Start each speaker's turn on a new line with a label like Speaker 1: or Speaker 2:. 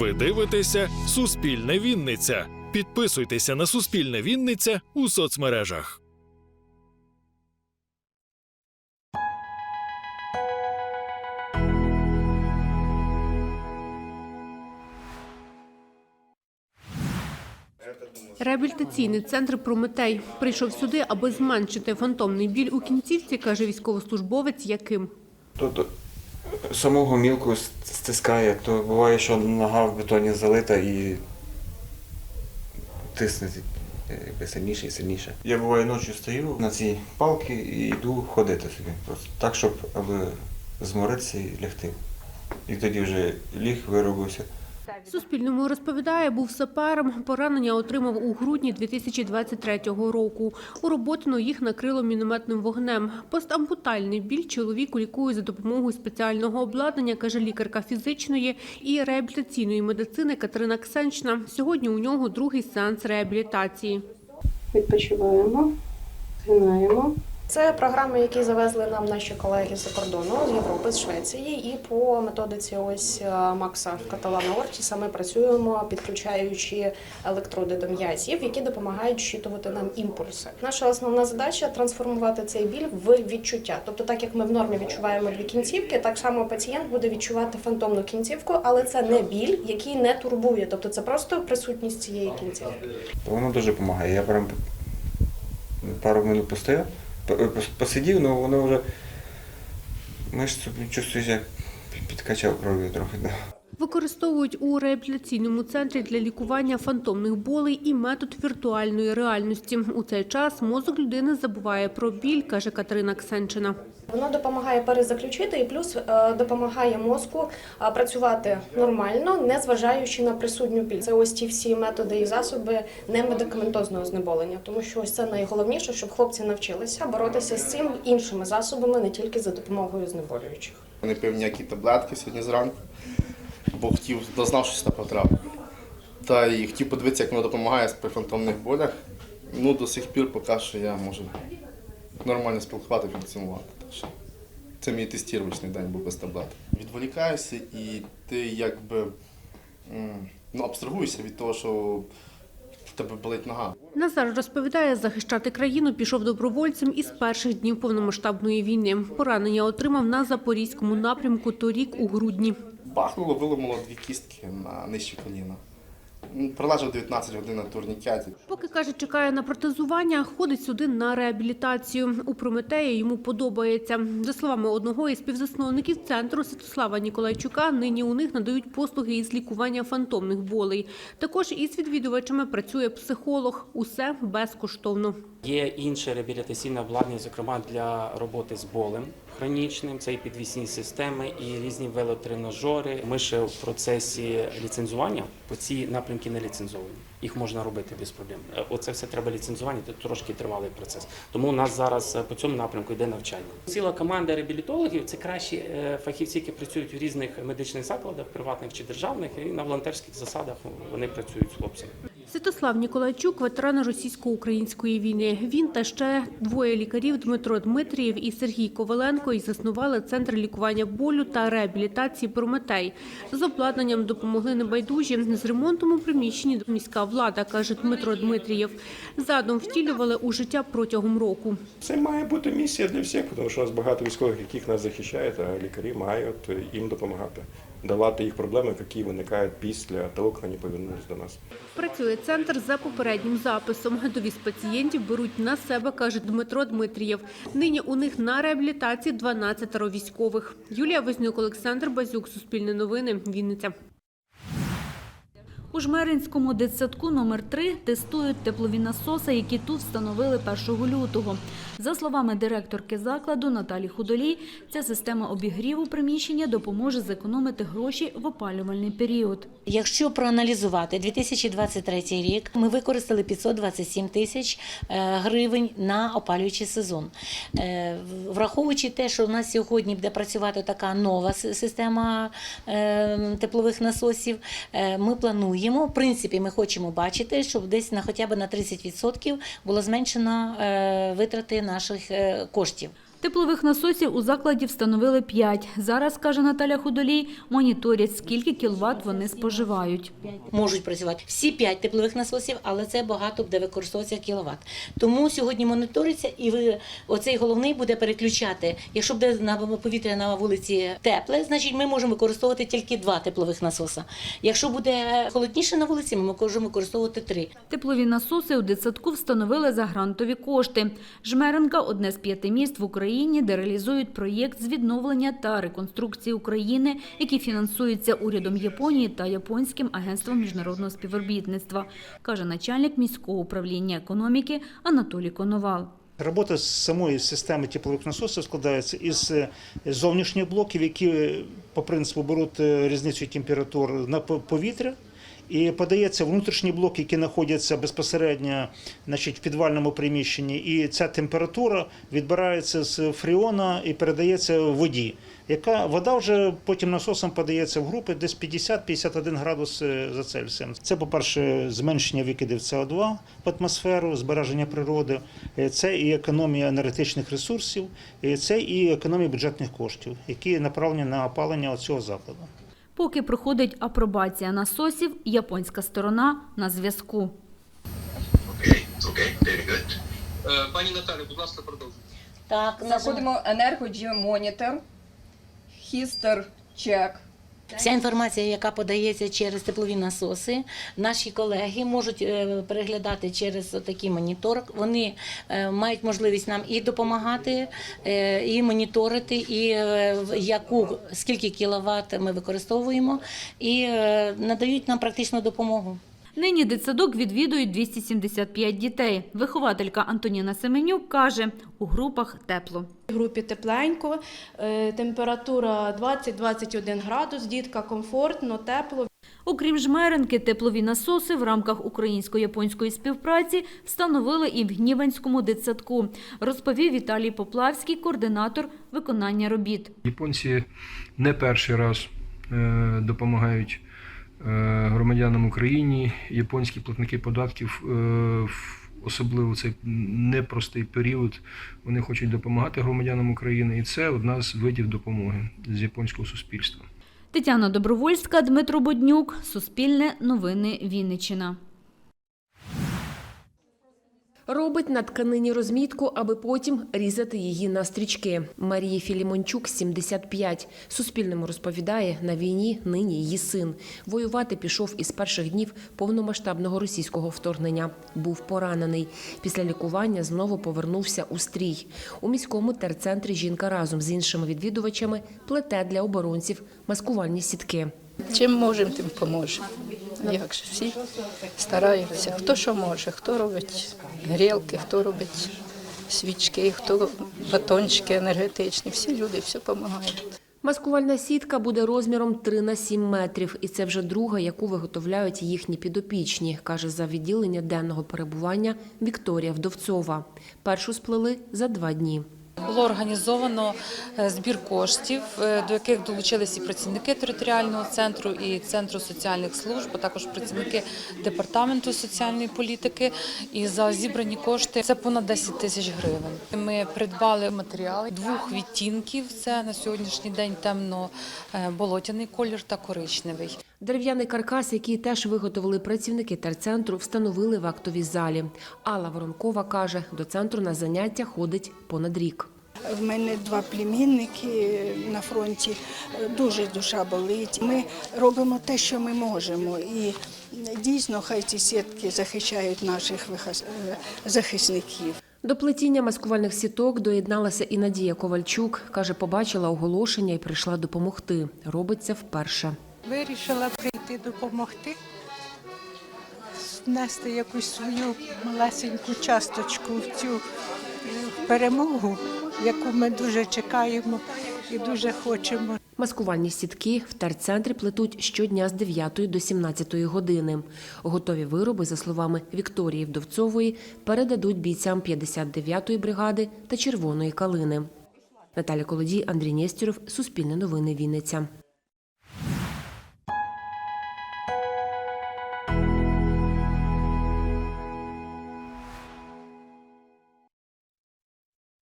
Speaker 1: Ви дивитеся Суспільне Вінниця. Підписуйтеся на Суспільне Вінниця у соцмережах.
Speaker 2: Реабілітаційний центр Прометей прийшов сюди, аби зменшити фантомний біль у кінцівці, каже військовослужбовець Яким.
Speaker 3: Тут самого мілку стискає, то буває, що нога в бетоні залита і тисне е, якби сильніше і сильніше. Я буває ночі стою на цій палці і йду ходити собі. Просто так, щоб аби зморитися і лягти. І тоді вже ліг виробився.
Speaker 2: Суспільному розповідає, був сапером. Поранення отримав у грудні 2023 року. У роботину їх накрило мінометним вогнем. Постампутальний біль чоловіку лікують за допомогою спеціального обладнання, каже лікарка фізичної і реабілітаційної медицини Катерина Ксенчна. Сьогодні у нього другий сеанс реабілітації.
Speaker 4: Відпочиваємо, згинаємо.
Speaker 5: Це програми, які завезли нам наші колеги з-за кордону з Європи, з Швеції, і по методиці ось е, Макса Каталана Ортіса ми працюємо, підключаючи електроди до м'язів, які допомагають щитувати нам імпульси. Наша основна задача трансформувати цей біль в відчуття. Тобто, так як ми в нормі відчуваємо дві кінцівки, так само пацієнт буде відчувати фантомну кінцівку, але це не біль, який не турбує. Тобто це просто присутність цієї кінцівки.
Speaker 3: Воно дуже допомагає. Я прям пару минут постояв, по- пос- посидів, але воно вже мишцю чувствуєш, як підкачав кров'ю трохи. Да.
Speaker 2: Використовують у реабілітаційному центрі для лікування фантомних болей і метод віртуальної реальності. У цей час мозок людини забуває про біль, каже Катерина Ксенчина.
Speaker 5: Воно допомагає перезаключити і плюс е, допомагає мозку е, працювати нормально, не зважаючи на присутню біль. Це ось ті всі методи і засоби немедикаментозного знеболення, тому що ось це найголовніше, щоб хлопці навчилися боротися з цим іншими засобами, не тільки за допомогою знеболюючих.
Speaker 6: Не пив ніякі таблетки сьогодні зранку, бо хотів, дознав, що сюди потрапив. Та і хотів подивитися, як воно допомагає при фантомних болях. Ну, до сих пір поки що я можу нормально спілкувати, функціонувати. Так що це мій тестувальний день був без таблеток. Відволікаюся і ти якби ну, абстрагуєшся від того, що в тебе болить нога.
Speaker 2: Назар розповідає, захищати країну пішов добровольцем із перших днів повномасштабної війни. Поранення отримав на запорізькому напрямку торік у грудні.
Speaker 6: Бахнуло, виламало дві кістки на нижче коліна. Пролежав 19 годин на турнікеті.
Speaker 2: Поки каже, чекає на протезування, ходить сюди на реабілітацію. У Прометеї йому подобається. За словами одного із співзасновників центру Святослава Ніколайчука, нині у них надають послуги із лікування фантомних болей. Також із відвідувачами працює психолог. Усе безкоштовно.
Speaker 7: Є інше реабілітаційне обладнання, зокрема для роботи з болем хронічним. Це і підвісні системи, і різні велотренажери. Ми ще в процесі ліцензування, бо ці напрямки не ліцензовані. Їх можна робити без проблем. Е, Оце все треба ліцензування, це трошки тривалий процес. Тому у нас зараз е, по цьому напрямку йде навчання. Ціла команда реабілітологів це кращі е, фахівці, які працюють в різних медичних закладах, приватних чи державних, і на волонтерських засадах вони працюють з хлопцями.
Speaker 2: Святослав Ніколайчук, ветеран російсько-української війни. Він та ще двоє лікарів Дмитро Дмитрієв і Сергій Коваленко і заснували центр лікування болю та реабілітації Прометей. З обладнанням допомогли небайдужі. З ремонтом у приміщенні міська влада, каже Дмитро Дмитрієв. Задум втілювали у життя протягом року.
Speaker 8: Це має бути місія для всіх, тому що у нас багато військових, яких нас захищають, а лікарі мають їм допомагати, давати їх проблеми, які виникають після того, як вони повернулися до нас.
Speaker 2: Працює центр за попереднім записом. Довіз пацієнтів беруть на себе, каже Дмитро Дмитрієв. Нині у них на реабілітації 12 військових. Юлія Вознюк, Олександр Базюк, Суспільне новини, Вінниця.
Speaker 9: У Жмеринському дитсадку номер 3 тестують теплові насоси, які тут встановили 1 лютого. За словами директорки закладу Наталі Худолій, ця система обігріву приміщення допоможе зекономити гроші в опалювальний період.
Speaker 10: Якщо проаналізувати 2023 рік, ми використали 527 тисяч е, гривень на опалюючий сезон. Е, Враховуючи те, що у нас сьогодні буде працювати така нова система е, теплових насосів, ми плануємо, в принципі, ми хочемо бачити, щоб десь на хоча б на 30% було зменшено е, витрати наших е, коштів.
Speaker 9: Теплових насосів у закладі встановили 5. Зараз, каже Наталя Худолій, моніторять, скільки кіловат вони споживають.
Speaker 10: можуть працювати всі п'ять теплових насосів, але це багато буде використовуватися кіловат. Тому сьогодні моніториться, і ви оцей головний буде переключати. Якщо буде на повітря на вулиці тепле, значить ми можемо використовувати тільки два теплових насоса. Якщо буде холодніше на вулиці, ми можемо використовувати три.
Speaker 9: Теплові насоси у дитсадку встановили за грантові кошти. Жмеренка – одне з п'яти міст в Україні, де реалізують проєкт з відновлення та реконструкції України, який фінансується урядом Японії та Японським агентством міжнародного співробітництва, каже начальник міського управління економіки Анатолій Коновал.
Speaker 11: Робота з самої системи теплових насосів складається із е, зовнішніх блоків, які е, по принципу беруть е, різницю температур на повітря. І подається внутрішній блок, який знаходиться безпосередньо значить, в підвальному приміщенні. І ця температура відбирається з фріона і передається воді. Яка вода вже потім насосом подається в групи десь 50-51 градус е, за Цельсієм. Це, по-перше, зменшення викидів СО2 в атмосферу, збереження природи, Е, це і економія енергетичних ресурсів, це і економія бюджетних коштів, які направлені на опалення цього закладу.
Speaker 9: Поки проходить апробація насосів, японська сторона на зв'язку.
Speaker 12: Е, Пані Наталі, будь ласка, продовжуйте.
Speaker 10: Так,
Speaker 13: Заходимо енергоджіомонітор, хістер чек.
Speaker 10: Вся інформація, яка подається через теплові насоси, наші колеги можуть е, переглядати через такий монітор. Вони е, мають можливість нам і допомагати, е, і моніторити, і яку скільки кіловат ми використовуємо, і надають нам практичну допомогу.
Speaker 9: Нині дитсадок відвідують 275 дітей. Вихователька Антоніна Семенюк каже, у групах тепло.
Speaker 14: В групі тепленько, е, температура 20-21 градус, дітка комфортно, тепло.
Speaker 9: Окрім жмеренки, теплові насоси в рамках українсько-японської співпраці встановили і в Гніванському дитсадку, розповів Віталій Поплавський, координатор виконання робіт.
Speaker 15: Японці не перший раз е, допомагають громадянам України, японські платники податків, е, особливо цей непростий період. Вони хочуть допомагати громадянам України, і це одна з видів допомоги з японського суспільства.
Speaker 9: Тетяна Добровольська, Дмитро Боднюк, Суспільне новини Вінниччина.
Speaker 16: Робить на тканині розмітку, аби потім різати її на стрічки. Марії Філімончук 75. Суспільному розповідає, на війні нині її син. Воювати пішов із перших днів повномасштабного російського вторгнення. Був поранений. Після лікування знову повернувся у стрій. У міському терцентрі жінка разом з іншими відвідувачами плете для оборонців маскувальні сітки.
Speaker 17: Чим можемо, тим поможемо. Як же всі стараються. Хто що може, хто робить грілки, хто робить свічки, хто батончики енергетичні. Всі люди все допомагають.
Speaker 16: Маскувальна сітка буде розміром 3 на 7 метрів, і це вже друга, яку виготовляють їхні підопічні, каже за відділення денного перебування Вікторія Вдовцова. Першу сплели за два дні.
Speaker 18: Було організовано е, збір коштів, е, до яких долучилися і працівники територіального центру і центру соціальних служб, а також працівники департаменту соціальної політики. І за зібрані кошти це понад 10 тисяч гривень. Ми придбали матеріали двох відтінків. Це на сьогоднішній день темно-болотяний колір та коричневий.
Speaker 16: Дерев'яний каркас, який теж виготовили працівники терцентру, встановили в актовій залі. Алла Воронкова каже, до центру на заняття ходить понад рік.
Speaker 19: В мене два племінники на фронті. Дуже душа болить. Ми робимо те, що ми можемо. І дійсно, хай ці сітки захищають наших е, захисників.
Speaker 16: До плетіння маскувальних сіток доєдналася і Надія Ковальчук. Каже, побачила оголошення і прийшла допомогти. Робить це вперше.
Speaker 20: Вирішила прийти допомогти, внести якусь свою малесеньку часточку в цю е, перемогу, яку ми дуже чекаємо і дуже хочемо.
Speaker 16: Маскувальні сітки в терцентрі плетуть щодня з 9 до 17 години. Готові вироби, за словами Вікторії Вдовцової, передадуть бійцям 59-ї бригади та Червоної калини. Наталя Колодій, Андрій Нєстєров, Суспільне новини Вінниця.